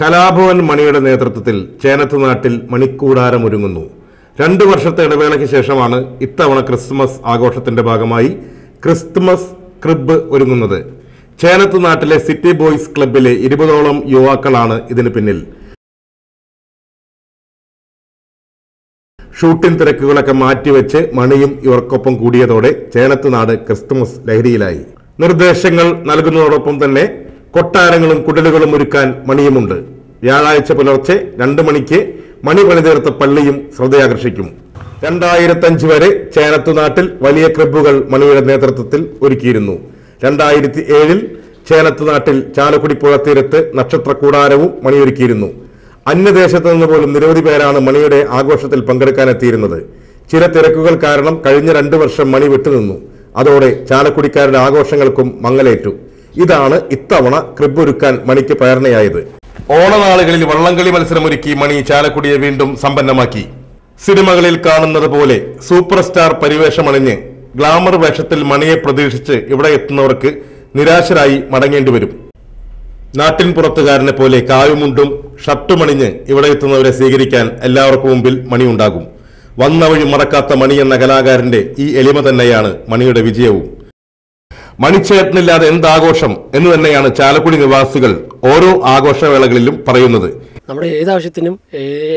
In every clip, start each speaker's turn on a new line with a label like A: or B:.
A: കലാഭവൻ മണിയുടെ നേതൃത്വത്തിൽ ചേനത്തുനാട്ടിൽ മണിക്കൂടാരം ഒരുങ്ങുന്നു. രണ്ടു വർഷത്തെ ഇടവേളയ്ക്ക് ശേഷമാണ് ഇത്തവണ ക്രിസ്മസ് ആഘോഷത്തിന്റെ ഭാഗമായി ക്രിസ്മസ് ക്രിബ് ഒരുങ്ങുന്നത്. ചേനത്ത് നാട്ടിലെ സിറ്റി ബോയ്സ് ക്ലബിലെ ഇരുപതോളം യുവാക്കളാണ് ഇതിന് പിന്നിൽ. ഷൂട്ടിംഗ് തിരക്കുകളൊക്കെ മാറ്റിവെച്ച് മണിയും ഇവർക്കൊപ്പം കൂടിയതോടെ ചേനത്ത് നാട് ക്രിസ്തുമസ് ലഹരിയിലായി. നിർദ്ദേശങ്ങൾ നൽകുന്നതോടൊപ്പം തന്നെ കൊട്ടാരങ്ങളും കുടലുകളും ഒരുക്കാൻ മണിയുമുണ്ട്. വ്യാഴാഴ്ച പുലർച്ചെ രണ്ട് മണിക്ക് മണി പണിതീർത്ത പള്ളിയും ശ്രദ്ധയാകർഷിക്കും. രണ്ടായിരത്തഞ്ച് വരെ ചേനത്തുനാട്ടിൽ വലിയ ക്ലബ്ബുകൾ മണിയുടെ നേതൃത്വത്തിൽ ഒരുക്കിയിരുന്നു. രണ്ടായിരത്തി ഏഴിൽ ചേനത്തുനാട്ടിൽ ചാലക്കുടി പുഴത്തീരത്ത് നക്ഷത്ര കൂടാരവും മണിയൊരുക്കിയിരുന്നു. അന്യദേശത്ത് നിന്ന് പോലും നിരവധി പേരാണ് മണിയുടെ ആഘോഷത്തിൽ പങ്കെടുക്കാനെത്തിയിരുന്നത്. ചില തിരക്കുകൾ കാരണം കഴിഞ്ഞ രണ്ടു വർഷം മണി വിട്ടുനിന്നു. അതോടെ ചാലക്കുടിക്കാരുടെ ആഘോഷങ്ങൾക്കും മങ്ങലേറ്റു. ഇതാണ് ഇത്തവണ ക്രിബൊരുക്കാൻ മണിക്ക് പ്രേരണയായത്. ഓണനാളുകളിൽ വള്ളംകളി മത്സരമൊരുക്കി മണി ചാലക്കുടിയെ വീണ്ടും സമ്പന്നമാക്കി. സിനിമകളിൽ കാണുന്നത് പോലെ സൂപ്പർ സ്റ്റാർ പരിവേഷമണിഞ്ഞ് ഗ്ലാമർ വേഷത്തിൽ മണിയെ പ്രതീക്ഷിച്ച് ഇവിടെ എത്തുന്നവർക്ക് നിരാശരായി മടങ്ങേണ്ടി വരും. നാട്ടിൻ പുറത്തുകാരനെ പോലെ കായുമുണ്ടും ഷർട്ടുമണിഞ്ഞ് ഇവിടെ എത്തുന്നവരെ സ്വീകരിക്കാൻ എല്ലാവർക്കും മുമ്പിൽ മണിയുണ്ടാകും വന്ന വഴി മറക്കാത്ത മണി എന്ന കലാകാരന്റെ ഈ എളിമ തന്നെയാണ് മണിയുടെ വിജയവും. മണിച്ചേട്ടനില്ലാതെ എന്താഘോഷം എന്ന് തന്നെയാണ് ചാലക്കുടി നിവാസികൾ ഓരോ ആഘോഷവേളകളിലും പറയുന്നത്.
B: നമ്മുടെ ഏത് ആവശ്യത്തിനും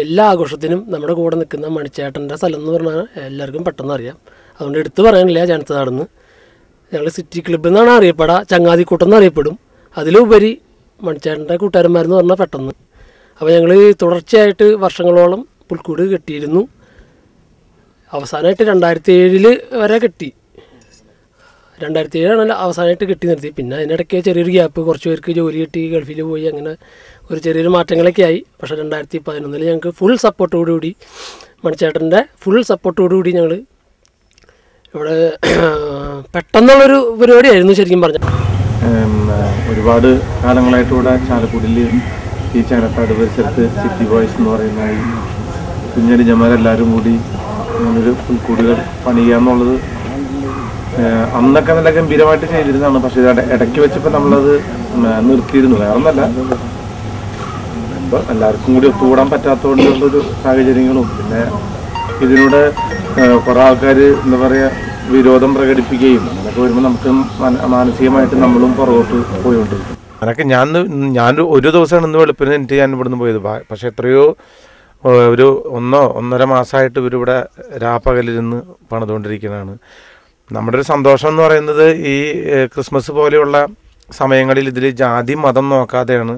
B: എല്ലാ ആഘോഷത്തിനും നമ്മുടെ കൂടെ നിൽക്കുന്ന മണിച്ചേട്ടന്റെ സ്ഥലം എന്ന് പറഞ്ഞാൽ എല്ലാവർക്കും പെട്ടെന്ന് അറിയാം. അതുകൊണ്ട് എടുത്തു പറയാനില്ല ചാനത്ത് നടന്ന് ഞങ്ങൾ സിറ്റി ക്ലബ്ബ് എന്നാണ് അറിയപ്പെടുക ചങ്ങാതിക്കൂട്ടം എന്ന് അറിയപ്പെടും. അതിലുപരി മണിച്ചേട്ടന്റെ കൂട്ടുകാരന്മാരെന്ന് പറഞ്ഞാൽ പെട്ടെന്ന്. അപ്പോൾ ഞങ്ങൾ തുടർച്ചയായിട്ട് വർഷങ്ങളോളം പുൽക്കൂട് കെട്ടിയിരുന്നു. അവസാനമായിട്ട് രണ്ടായിരത്തി ഏഴിൽ വരെ കെട്ടി. രണ്ടായിരത്തി ഏഴാണ് അവസാനമായിട്ട് കിട്ടി നിർത്തി പിന്നെ അതിനിടയ്ക്ക് ചെറിയൊരു ഗ്യാപ്പ് കുറച്ച് പേർക്ക് ജോലി കിട്ടി ഗൾഫിൽ പോയി അങ്ങനെ ഒരു ചെറിയൊരു മാറ്റങ്ങളൊക്കെ ആയി. പക്ഷേ രണ്ടായിരത്തി പതിനൊന്നിൽ ഞങ്ങൾക്ക് ഫുൾ സപ്പോർട്ടോടുകൂടി മണിച്ചേട്ടന്റെ ഫുൾ സപ്പോർട്ടോടുകൂടി ഞങ്ങൾ ഇവിടെ പെട്ടെന്നുള്ളൊരു പരിപാടിയായിരുന്നു ശരിക്കും പറഞ്ഞാൽ
C: ഒരുപാട് കാലങ്ങളായിട്ട് ഇവിടെ ചാലക്കുടിയിൽ ഈ ചേനത്താട് പരിസരത്ത് സിറ്റി ബോയ്സ് എന്ന് പറയുന്ന ഈ കുഞ്ഞടി ജമാരെല്ലാവരും കൂടി ഒരു പുൽക്കൂടുകൾ പണിയുക എന്നുള്ളത് അന്നൊക്കെ നല്ല ഗംഭീരമായിട്ട് ചെയ്തിരുന്നതാണ്. പക്ഷെ ഇടയ്ക്ക് വെച്ചപ്പോൾ നമ്മളത് നിർത്തിയിരുന്നു. വേറെ ഒന്നല്ല. എല്ലാവർക്കും കൂടി ഒത്തുകൂടാൻ പറ്റാത്തതുകൊണ്ടുള്ളൊരു സാഹചര്യങ്ങളും. പിന്നെ ഇതിലൂടെ കുറെ ആൾക്കാർ എന്താ പറയുക വിരോധം പ്രകടിപ്പിക്കുകയും അങ്ങനെയൊക്കെ വരുമ്പോൾ നമുക്ക് മാനസികമായിട്ട് നമ്മളും പുറകോട്ട് പോയിക്കൊണ്ടിരിക്കും.
D: അതൊക്കെ ഞാൻ ഞാൻ ഒരു ദിവസമാണ് ഇന്ന് വെളുപ്പിന് എനിക്ക് ഞാൻ ഇവിടുന്ന് പോയത്. പക്ഷെ എത്രയോ ഒരു ഒന്നോ ഒന്നര മാസമായിട്ട് ഇവരിവിടെ രാപ്പകലിരുന്ന് പണിതുകൊണ്ടിരിക്കുന്നതാണ്. നമ്മുടെ ഒരു സന്തോഷം എന്ന് പറയുന്നത് ഈ ക്രിസ്മസ് പോലെയുള്ള സമയങ്ങളിൽ ഇതിൽ ജാതി മതം നോക്കാതെയാണ്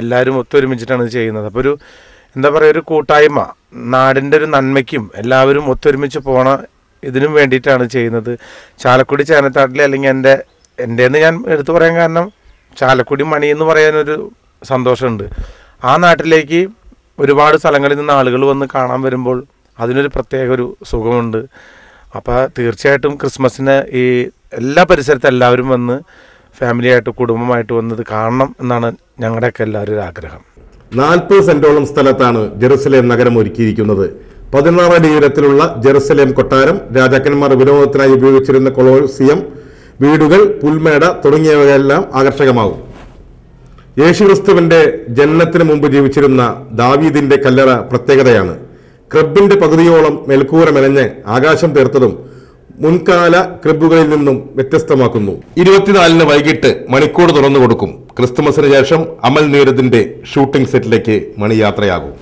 D: എല്ലാവരും ഒത്തൊരുമിച്ചിട്ടാണ് ഇത് ചെയ്യുന്നത്. അപ്പോൾ ഒരു എന്താ പറയുക ഒരു കൂട്ടായ്മ നാടിന്റെ ഒരു നന്മയ്ക്കും എല്ലാവരും ഒത്തൊരുമിച്ച് പോണ ഇതിനും വേണ്ടിയിട്ടാണ് ചെയ്യുന്നത്. ചാലക്കുടി ചേനത്താട്ടിൽ അല്ലെങ്കിൽ എന്റെ എന്റെന്ന് ഞാൻ എടുത്തു പറയാൻ കാരണം ചാലക്കുടി മണി എന്ന് പറയാനൊരു സന്തോഷമുണ്ട്. ആ നാട്ടിലേക്ക് ഒരുപാട് സ്ഥലങ്ങളിൽ നിന്ന് ആളുകൾ വന്ന് കാണാൻ വരുമ്പോൾ അതിനൊരു പ്രത്യേക ഒരു സുഖമുണ്ട്. അപ്പോൾ തീർച്ചയായിട്ടും ക്രിസ്മസിന് ഈ എല്ലാ പരിസരത്തും എല്ലാവരും വന്ന് ഫാമിലിയായിട്ട് കുടുംബമായിട്ട് വന്നത് കാണണം എന്നാണ് ഞങ്ങളുടെയൊക്കെ എല്ലാവരും ആഗ്രഹം.
A: നാൽപ്പത് സെന്റോളം സ്ഥലത്താണ് ജെറുസലേം നഗരം ഒരുക്കിയിരിക്കുന്നത്. പതിനാറ് അടി ഉയരത്തിലുള്ള ജെറുസലേം കൊട്ടാരം രാജാക്കന്മാർ വിനോദത്തിനായി ഉപയോഗിച്ചിരുന്ന കൊളോസിയം വീടുകൾ പുൽമേട തുടങ്ങിയവയെല്ലാം ആകർഷകമാകും. യേശുക്രിസ്തുവിന്റെ ജനനത്തിന് മുമ്പ് ജീവിച്ചിരുന്ന ദാവീദിന്റെ കല്ലറ പ്രത്യേകതയാണ്. ക്രബിന്റെ പകുതിയോളം മേൽക്കൂര മെനഞ്ഞ് ആകാശം തീർത്തതും മുൻകാല ക്രിബുകളിൽ നിന്നും വ്യത്യസ്തമാക്കുന്നു. ഇരുപത്തിനാലിന് വൈകിട്ട് മണിക്കൂർ തുറന്നു കൊടുക്കും ക്രിസ്തുമസിന് ശേഷം അമൽ നീരദിന്റെ ഷൂട്ടിംഗ് സെറ്റിലേക്ക് മണി യാത്രയാകും